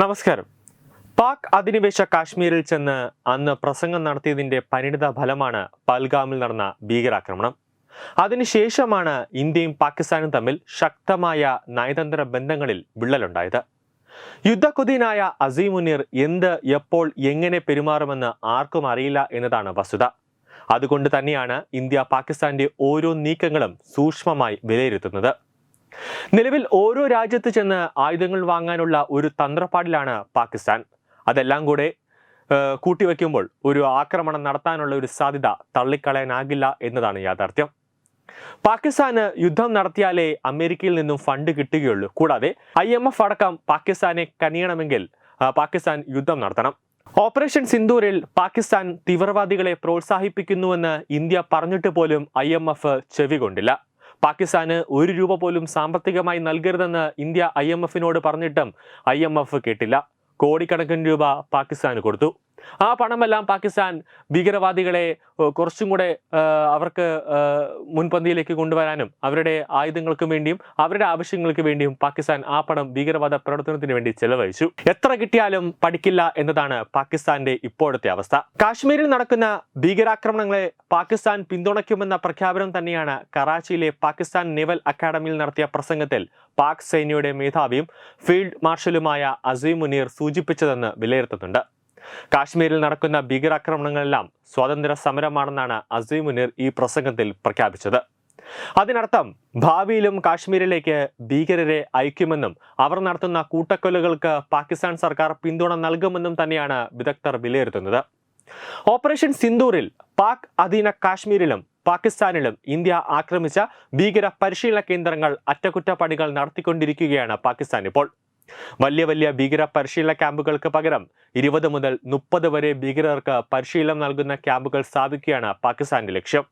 നമസ്കാരം. പാക് അധിനിവേശ കാശ്മീരിൽ ചെന്ന് അന്ന് പ്രസംഗം നടത്തിയതിന്റെ പരിണിത ഫലമാണ് പൽഗാമിൽ നടന്ന ഭീകരാക്രമണം. അതിനുശേഷമാണ് ഇന്ത്യയും പാകിസ്ഥാനും തമ്മിൽ ശക്തമായ നയതന്ത്ര ബന്ധങ്ങളിൽ വിള്ളലുണ്ടായത്. യുദ്ധക്കുതിനായ അസീമുനീർ എന്ത് എപ്പോൾ എങ്ങനെ പെരുമാറുമെന്ന് ആർക്കും അറിയില്ല എന്നതാണ് വസ്തുത. അതുകൊണ്ട് തന്നെയാണ് ഇന്ത്യ പാകിസ്ഥാന്റെ ഓരോ നീക്കങ്ങളും സൂക്ഷ്മമായി വിലയിരുത്തുന്നത്. നിലവിൽ ഓരോ രാജ്യത്ത് ചെന്ന് ആയുധങ്ങൾ വാങ്ങാനുള്ള ഒരു തന്ത്രപ്പാടിലാണ് പാകിസ്ഥാൻ. അതെല്ലാം കൂടെ കൂട്ടിവെക്കുമ്പോൾ ഒരു ആക്രമണം നടത്താനുള്ള ഒരു സാധ്യത തള്ളിക്കളയാനാകില്ല എന്നതാണ് യാഥാർത്ഥ്യം. പാകിസ്ഥാന് യുദ്ധം നടത്തിയാലേ അമേരിക്കയിൽ നിന്നും ഫണ്ട് കിട്ടുകയുള്ളൂ. കൂടാതെ ഐ എം എഫ് അടക്കം പാകിസ്ഥാനെ കനിയണമെങ്കിൽ പാകിസ്ഥാൻ യുദ്ധം നടത്തണം. ഓപ്പറേഷൻ സിന്ദൂരിൽ പാകിസ്ഥാൻ തീവ്രവാദികളെ പ്രോത്സാഹിപ്പിക്കുന്നുവെന്ന് ഇന്ത്യ പറഞ്ഞിട്ട് പോലും ഐ എം എഫ് ചെവി കൊണ്ടില്ല. പാകിസ്ഥാന് ഒരു രൂപ പോലും സാമ്പത്തികമായി നൽകരുതെന്ന് ഇന്ത്യ ഐ എം എഫിനോട് പറഞ്ഞിട്ടും ഐ എം എഫ് കേട്ടില്ല. കോടിക്കണക്കിന് രൂപ പാകിസ്ഥാന് കൊടുത്തു. ആ പണമെല്ലാം പാകിസ്ഥാൻ ഭീകരവാദികളെ കുറച്ചും കൂടെ അവർക്ക് മുൻപന്തിയിലേക്ക് കൊണ്ടുവരാനും അവരുടെ ആയുധങ്ങൾക്കും വേണ്ടിയും അവരുടെ ആവശ്യങ്ങൾക്ക് വേണ്ടിയും പാകിസ്ഥാൻ ആ പണം ഭീകരവാദ പ്രവർത്തനത്തിന് വേണ്ടി ചെലവഴിച്ചു. എത്ര കിട്ടിയാലും പഠിക്കില്ല എന്നതാണ് പാകിസ്ഥാന്റെ ഇപ്പോഴത്തെ അവസ്ഥ. കാശ്മീരിൽ നടക്കുന്ന ഭീകരാക്രമണങ്ങളെ പാകിസ്ഥാൻ പിന്തുണയ്ക്കുമെന്ന പ്രഖ്യാപനം തന്നെയാണ് കറാച്ചിയിലെ പാകിസ്ഥാൻ നേവൽ അക്കാദമിയിൽ നടത്തിയ പ്രസംഗത്തിൽ പാക് സേനയുടെ മേധാവിയും ഫീൽഡ് മാർഷലുമായ അസീം മുനീർ സൂചിപ്പിച്ചതെന്ന് വിലയിരുത്തുന്നുണ്ട്. കാശ്മീരിൽ നടക്കുന്ന ഭീകരാക്രമണങ്ങളെല്ലാം സ്വാതന്ത്ര്യ സമരമാണെന്നാണ് അസീം മുനീർ ഈ പ്രസംഗത്തിൽ പ്രഖ്യാപിച്ചത്. അതിനർത്ഥം ഭാവിയിലും കാശ്മീരിലേക്ക് ഭീകരരെ അയക്കുമെന്നും അവർ നടത്തുന്ന കൂട്ടക്കൊലകൾക്ക് പാകിസ്ഥാൻ സർക്കാർ പിന്തുണ നൽകുമെന്നും തന്നെയാണ് വിദഗ്ധർ വിലയിരുത്തുന്നത്. ഓപ്പറേഷൻ സിന്ദൂറിൽ പാക് അധീന കാശ്മീരിലും പാകിസ്ഥാനിലും ഇന്ത്യ ആക്രമിച്ച ഭീകര പരിശീലന കേന്ദ്രങ്ങൾ അറ്റകുറ്റപ്പണികൾ നടത്തിക്കൊണ്ടിരിക്കുകയാണ് പാകിസ്ഥാൻ ഇപ്പോൾ. വലിയ വലിയ ഭീകര പരിശീലന ക്യാമ്പുകൾക്ക് പകരം ഇരുപത് മുതൽ മുപ്പത് വരെ ഭീകരർക്ക് പരിശീലനം നൽകുന്ന ക്യാമ്പുകൾ സ്ഥാപിക്കുകയാണ് പാകിസ്ഥാന്റെ ലക്ഷ്യം.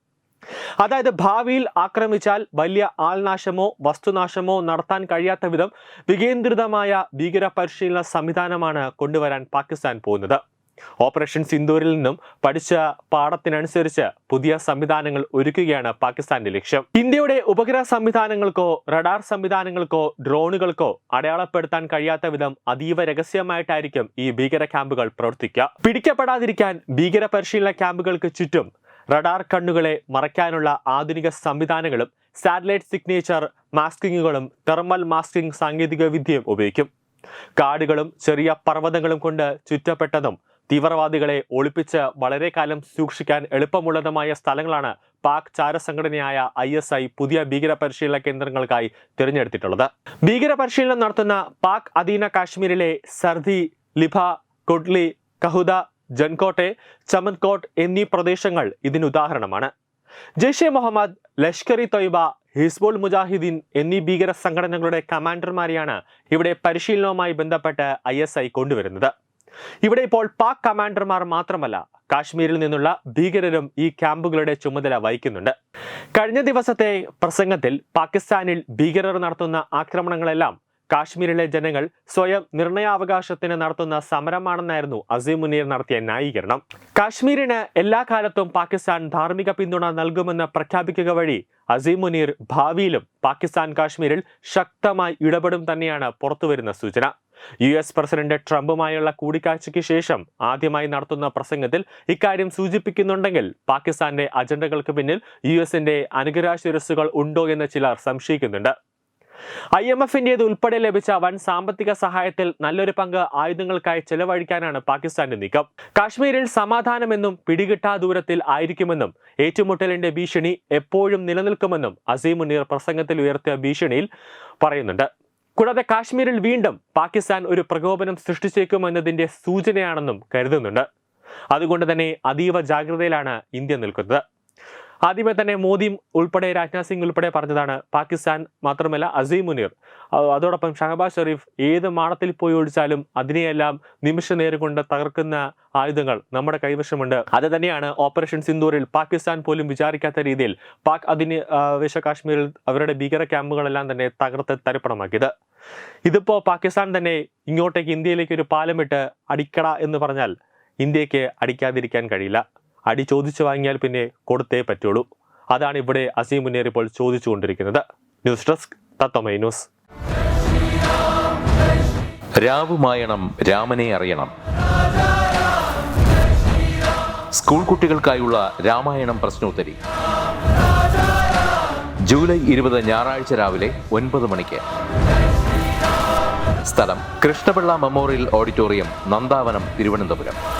അതായത് ഭാവിയിൽ ആക്രമിച്ചാൽ വലിയ ആൾനാശമോ വസ്തുനാശമോ നടത്താൻ കഴിയാത്ത വിധം വികേന്ദ്രിതമായ ഭീകര പരിശീലന സംവിധാനമാണ് കൊണ്ടുവരാൻ പാകിസ്ഥാൻ പോകുന്നത്. ഓപ്പറേഷൻ സിന്ദൂരിൽ നിന്നും പഠിച്ച പാഠത്തിനനുസരിച്ച് പുതിയ സംവിധാനങ്ങൾ ഒരുക്കുകയാണ് പാകിസ്ഥാന്റെ ലക്ഷ്യം. ഇന്ത്യയുടെ ഉപഗ്രഹ സംവിധാനങ്ങൾക്കോ റഡാർ സംവിധാനങ്ങൾക്കോ ഡ്രോണുകൾക്കോ അടയാളപ്പെടുത്താൻ കഴിയാത്ത വിധം അതീവ രഹസ്യമായിട്ടായിരിക്കും ഈ ഭീകര ക്യാമ്പുകൾ പ്രവർത്തിക്കുക. പിടിക്കപ്പെടാതിരിക്കാൻ ഭീകര പരിശീലന ക്യാമ്പുകൾക്ക് ചുറ്റും റഡാർ കണ്ണുകളെ മറയ്ക്കാനുള്ള ആധുനിക സംവിധാനങ്ങളും സാറ്റലൈറ്റ് സിഗ്നേച്ചർ മാസ്കിങ്ങുകളും തെർമൽ മാസ്കിംഗ് സാങ്കേതികവിദ്യയും ഉപയോഗിക്കും. കാടുകളും ചെറിയ പർവതങ്ങളും കൊണ്ട് ചുറ്റപ്പെട്ടതും തീവ്രവാദികളെ ഒളിപ്പിച്ച് വളരെ കാലം സൂക്ഷിക്കാൻ എളുപ്പമുള്ളതുമായ സ്ഥലങ്ങളാണ് പാക് ചാരസംഘടനയായ ഐ എസ് ഐ പുതിയ ഭീകര പരിശീലന കേന്ദ്രങ്ങൾക്കായി തിരഞ്ഞെടുത്തിട്ടുള്ളത്. ഭീകര പരിശീലനം നടത്തുന്ന പാക് അധീന കാശ്മീരിലെ സർദി ലിഭ കൊഡ്ലി കഹുദ ജൻകോട്ടെ ചമൻകോട്ട് എന്നീ പ്രദേശങ്ങൾ ഇതിന് ഉദാഹരണമാണ് ജെയ്ഷെ മുഹമ്മദ് ലഷ്കർ ഇ തൊയ്ബ ഹിസ്ബുൾ മുജാഹിദ്ദീൻ എന്നീ ഭീകര സംഘടനകളുടെ കമാൻഡർമാരെയാണ് ഇവിടെ പരിശീലനവുമായി ബന്ധപ്പെട്ട് ഐ കൊണ്ടുവരുന്നത്. ഇവിടെ ഇപ്പോൾ പാക് കമാൻഡർമാർ മാത്രമല്ല കാശ്മീരിൽ നിന്നുള്ള ഭീകരരും ഈ ക്യാമ്പുകളുടെ ചുമതല വഹിക്കുന്നുണ്ട്. കഴിഞ്ഞ ദിവസത്തെ പ്രസംഗത്തിൽ പാകിസ്ഥാനിൽ ഭീകരർ നടത്തുന്ന ആക്രമണങ്ങളെല്ലാം കാശ്മീരിലെ ജനങ്ങൾ സ്വയം നിർണയാവകാശത്തിന് നടത്തുന്ന സമരമാണെന്നായിരുന്നു അസീം മുനീർ നടത്തിയ ന്യായീകരണം. കാശ്മീരിന് എല്ലാ കാലത്തും പാകിസ്ഥാൻ ധാർമ്മിക പിന്തുണ നൽകുമെന്ന് പ്രഖ്യാപിക്കുക വഴി അസീം മുനീർ ഭാവിയിലും പാകിസ്ഥാൻ കാശ്മീരിൽ ശക്തമായി ഇടപെടും തന്നെയാണ് പുറത്തുവരുന്ന സൂചന. യു എസ് പ്രസിഡന്റ് ട്രംപുമായുള്ള കൂടിക്കാഴ്ചയ്ക്ക് ശേഷം ആദ്യമായി നടത്തുന്ന പ്രസംഗത്തിൽ ഇക്കാര്യം സൂചിപ്പിക്കുന്നുണ്ടെങ്കിൽ പാകിസ്ഥാന്റെ അജണ്ടകൾക്ക് പിന്നിൽ യു എസിന്റെ അനുഗ്രഹശിരസുകൾ ഉണ്ടോ എന്ന് ചിലർ സംശയിക്കുന്നുണ്ട്. ഐ എം എഫിന്റേത് ഉൾപ്പെടെ ലഭിച്ച വൻ സാമ്പത്തിക സഹായത്തിൽ നല്ലൊരു പങ്ക് ആയുധങ്ങൾക്കായി ചെലവഴിക്കാനാണ് പാകിസ്ഥാന്റെ നീക്കം. കാശ്മീരിൽ സമാധാനമെന്നും പിടികിട്ടാ ദൂരത്തിൽ ആയിരിക്കുമെന്നും ഏറ്റുമുട്ടലിന്റെ ഭീഷണി എപ്പോഴും നിലനിൽക്കുമെന്നും അസീമുനീർ പ്രസംഗത്തിൽ ഉയർത്തിയ ഭീഷണിയിൽ പറയുന്നുണ്ട്. കൂടാതെ കാശ്മീരിൽ വീണ്ടും പാകിസ്ഥാൻ ഒരു പ്രകോപനം സൃഷ്ടിച്ചേക്കുമെന്നതിന്റെ സൂചനയാണെന്നും കരുതുന്നുണ്ട്. അതുകൊണ്ട് തന്നെ അതീവ ജാഗ്രതയിലാണ് ഇന്ത്യ നിൽക്കുന്നത്. ആദ്യമേ തന്നെ മോദി ഉൾപ്പെടെ രാജ്നാഥ് സിംഗ് ഉൾപ്പെടെ പറഞ്ഞതാണ് പാകിസ്ഥാൻ മാത്രമല്ല അസീം മുനീർ. അതോടൊപ്പം ഷഹബാസ് ഷെറീഫ് ഏത് മാടത്തിൽ പോയി ഒഴിച്ചാലും അതിനെയെല്ലാം നിമിഷ നേരം കൊണ്ട് തകർക്കുന്ന ആയുധങ്ങൾ നമ്മുടെ കൈവശമുണ്ട്. അത് തന്നെയാണ് ഓപ്പറേഷൻ സിന്ദൂരിൽ പാകിസ്ഥാൻ പോലും വിചാരിക്കാത്ത രീതിയിൽ പാക് അധിനിവേശ കാശ്മീരിൽ അവരുടെ ഭീകര ക്യാമ്പുകളെല്ലാം തന്നെ തകർത്ത് തരിപ്പണമാക്കിയത്. ഇതിപ്പോ പാകിസ്ഥാൻ തന്നെ ഇങ്ങോട്ടേക്ക് ഇന്ത്യയിലേക്ക് ഒരു പാലമിട്ട് അടിക്കട എന്ന് പറഞ്ഞാൽ ഇന്ത്യയ്ക്ക് അടിക്കാതിരിക്കാൻ കഴിയില്ല. അടി ചോദിച്ചു വാങ്ങിയാൽ പിന്നെ കൊടുത്തേ പറ്റുള്ളൂ. അതാണ് ഇവിടെ അസീം മുന്നേറിപ്പോൾ ചോദിച്ചുകൊണ്ടിരിക്കുന്നത്. News desk Tattvamayi news. രാവുമായണം രാമനെ അറിയണം. സ്കൂൾ കുട്ടികൾക്കായുള്ള രാമായണം പ്രശ്നോത്തരി. ജൂലൈ ഇരുപത് ഞായറാഴ്ച രാവിലെ ഒൻപത് മണിക്ക്. സ്ഥലം കൃഷ്ണപിള്ള മെമ്മോറിയൽ ഓഡിറ്റോറിയം നന്ദാവനം തിരുവനന്തപുരം.